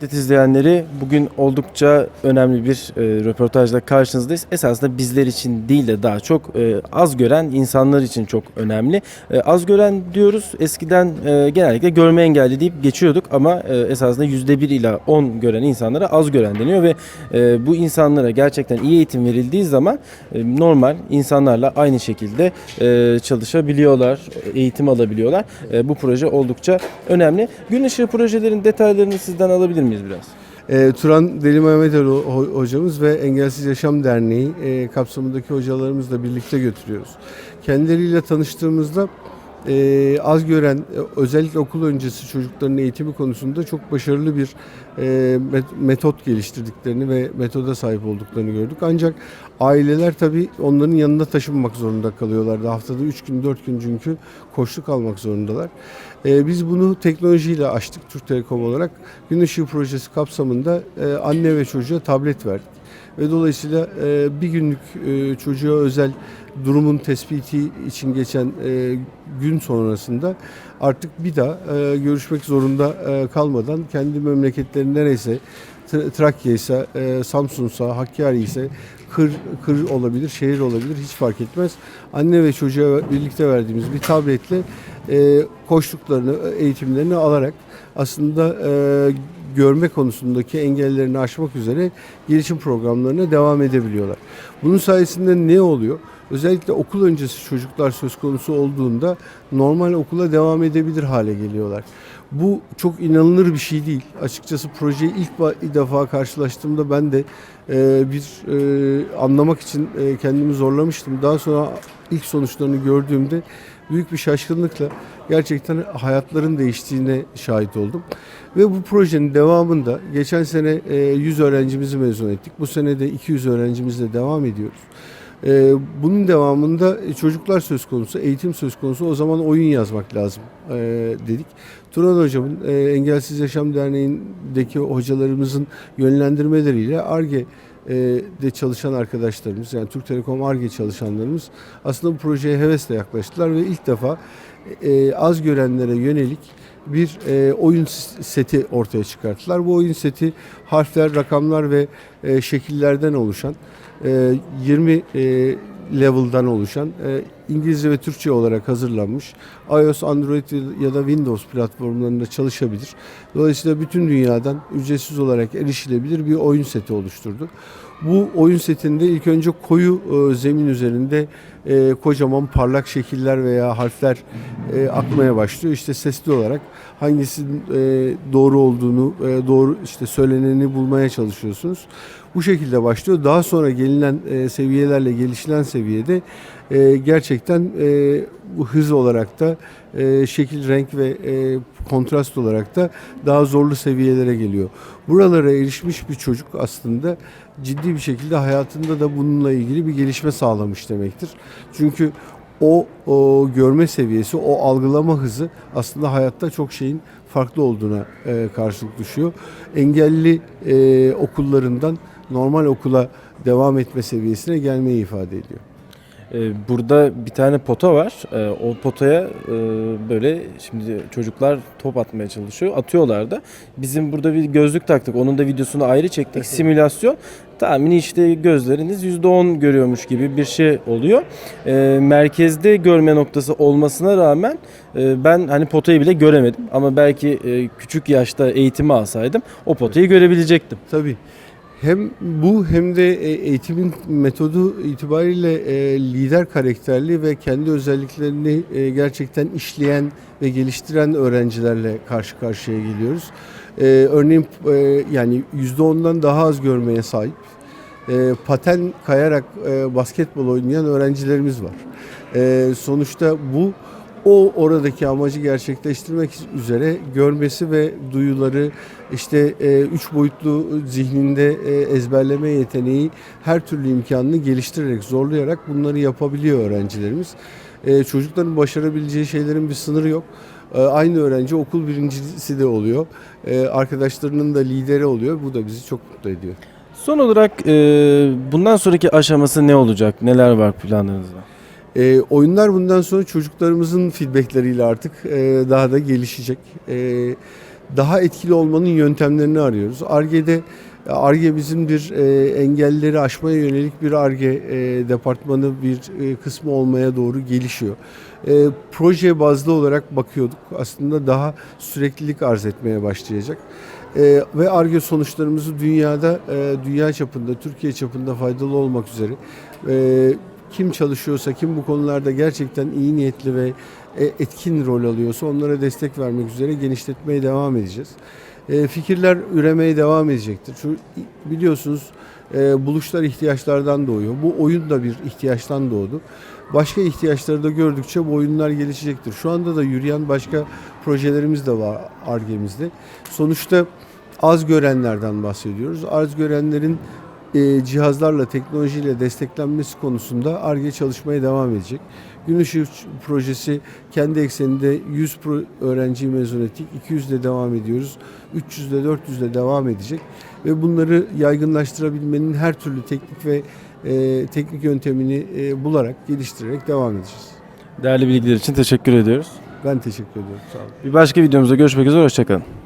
TET izleyenleri bugün oldukça önemli bir e, röportajla karşınızdayız. Esasında bizler için değil de daha çok e, az gören insanlar için çok önemli. E, az gören diyoruz eskiden e, genellikle görme engelli deyip geçiyorduk ama e, esasında %1 ila 10 gören insanlara az gören deniyor ve e, bu insanlara gerçekten iyi eğitim verildiği zaman e, normal insanlarla aynı şekilde e, çalışabiliyorlar, eğitim alabiliyorlar. E, bu proje oldukça önemli. Gün ışığı projelerin detaylarını sizden alabilir miyiz biraz? E, Turan Deli Mehmetoğlu ho- hocamız ve Engelsiz Yaşam Derneği e, kapsamındaki hocalarımızla birlikte götürüyoruz. Kendileriyle tanıştığımızda e, az gören, e, özellikle okul öncesi çocukların eğitimi konusunda çok başarılı bir e, met- metot geliştirdiklerini ve metoda sahip olduklarını gördük. Ancak aileler tabii onların yanında taşınmak zorunda kalıyorlardı. Haftada 3 gün 4 gün çünkü koşluk almak zorundalar. E, biz bunu teknolojiyle açtık Türk Telekom olarak. Gün Işığı projesi kapsamında e, anne ve çocuğa tablet verdik. Ve dolayısıyla e, bir günlük e, çocuğa özel durumun tespiti için geçen e, gün sonrasında artık bir daha e, görüşmek zorunda e, kalmadan kendi memleketleri nereyse Trakya ise, e, Samsun'sa, Hakkari ise, kır, kır olabilir, şehir olabilir hiç fark etmez. Anne ve çocuğa birlikte verdiğimiz bir tabletle e, koştuklarını, eğitimlerini alarak aslında e, görme konusundaki engellerini aşmak üzere gelişim programlarına devam edebiliyorlar. Bunun sayesinde ne oluyor? Özellikle okul öncesi çocuklar söz konusu olduğunda normal okula devam edebilir hale geliyorlar. Bu çok inanılır bir şey değil. Açıkçası projeyi ilk defa karşılaştığımda ben de e, bir e, anlamak için e, kendimi zorlamıştım. Daha sonra ilk sonuçlarını gördüğümde büyük bir şaşkınlıkla gerçekten hayatların değiştiğine şahit oldum. Ve bu projenin devamında geçen sene e, 100 öğrencimizi mezun ettik. Bu sene de 200 öğrencimizle devam ediyoruz. E, Bunun devamında e, çocuklar söz konusu, eğitim söz konusu o zaman oyun yazmak lazım e, dedik. Turan Hocam'ın e, Engelsiz Yaşam Derneği'ndeki hocalarımızın yönlendirmeleriyle ARGE de çalışan arkadaşlarımız yani Türk Telekom ARGE çalışanlarımız aslında bu projeye hevesle yaklaştılar ve ilk defa e, az görenlere yönelik bir e, oyun seti ortaya çıkarttılar. Bu oyun seti harfler, rakamlar ve e, şekillerden oluşan e, 20 e, level'dan oluşan İngilizce ve Türkçe olarak hazırlanmış. iOS, Android ya da Windows platformlarında çalışabilir. Dolayısıyla bütün dünyadan ücretsiz olarak erişilebilir bir oyun seti oluşturdu. Bu oyun setinde ilk önce koyu e, zemin üzerinde e, kocaman parlak şekiller veya harfler e, akmaya başlıyor. İşte sesli olarak hangisinin e, doğru olduğunu, e, doğru işte söyleneni bulmaya çalışıyorsunuz. Bu şekilde başlıyor. Daha sonra gelinen e, seviyelerle gelişilen seviyede e, gerçekten e, bu hız olarak da e, şekil, renk ve e, kontrast olarak da daha zorlu seviyelere geliyor. Buralara erişmiş bir çocuk aslında ciddi bir şekilde hayatında da bununla ilgili bir gelişme sağlamış demektir. Çünkü o, o görme seviyesi, o algılama hızı aslında hayatta çok şeyin farklı olduğuna e, karşılık düşüyor. Engelli e, okullarından normal okula devam etme seviyesine gelmeyi ifade ediyor. Ee, Burada bir tane pota var. Ee, O potaya e, böyle şimdi çocuklar top atmaya çalışıyor. Atıyorlar da. Bizim burada bir gözlük taktık. Onun da videosunu ayrı çektik. Simülasyon. Tahmini işte gözleriniz %10 görüyormuş gibi bir şey oluyor. Ee, merkezde görme noktası olmasına rağmen e, ben hani potayı bile göremedim. Ama belki e, küçük yaşta eğitimi alsaydım o potayı görebilecektim. Tabii. Hem bu hem de e, eğitimin metodu itibariyle e, lider karakterli ve kendi özelliklerini e, gerçekten işleyen ve geliştiren öğrencilerle karşı karşıya geliyoruz. Örneğin yani %10'dan daha az görmeye sahip paten kayarak basketbol oynayan öğrencilerimiz var. Sonuçta bu o oradaki amacı gerçekleştirmek üzere görmesi ve duyuları işte e, üç boyutlu zihninde e, ezberleme yeteneği her türlü imkanını geliştirerek zorlayarak bunları yapabiliyor öğrencilerimiz. E, çocukların başarabileceği şeylerin bir sınırı yok. E, aynı öğrenci okul birincisi de oluyor. E, arkadaşlarının da lideri oluyor. Bu da bizi çok mutlu ediyor. Son olarak e, bundan sonraki aşaması ne olacak? Neler var planlarınızda? E, oyunlar bundan sonra çocuklarımızın feedbackleriyle artık e, daha da gelişecek. E, daha etkili olmanın yöntemlerini arıyoruz. Arge'de Arge bizim bir e, engelleri aşmaya yönelik bir Arge e, departmanı bir e, kısmı olmaya doğru gelişiyor. E, proje bazlı olarak bakıyorduk. Aslında daha süreklilik arz etmeye başlayacak. E, ve Arge sonuçlarımızı dünyada, e, dünya çapında, Türkiye çapında faydalı olmak üzere e, kim çalışıyorsa, kim bu konularda gerçekten iyi niyetli ve e, etkin rol alıyorsa onlara destek vermek üzere genişletmeye devam edeceğiz. E, fikirler üremeye devam edecektir. Çünkü biliyorsunuz e, buluşlar ihtiyaçlardan doğuyor. Bu oyun da bir ihtiyaçtan doğdu. Başka ihtiyaçları da gördükçe bu oyunlar gelişecektir. Şu anda da yürüyen başka projelerimiz de var ARGE'mizde. Sonuçta az görenlerden bahsediyoruz. Az görenlerin e, cihazlarla, teknolojiyle desteklenmesi konusunda ARGE çalışmaya devam edecek. Gün Işığı projesi kendi ekseninde 100 pro öğrenciyi mezun ettik. 200 ile devam ediyoruz. 300 ile 400 ile devam edecek. Ve bunları yaygınlaştırabilmenin her türlü teknik ve e, teknik yöntemini e, bularak, geliştirerek devam edeceğiz. Değerli bilgiler için teşekkür ediyoruz. Ben teşekkür ediyorum. Sağ olun. Bir başka videomuzda görüşmek üzere. Hoşçakalın.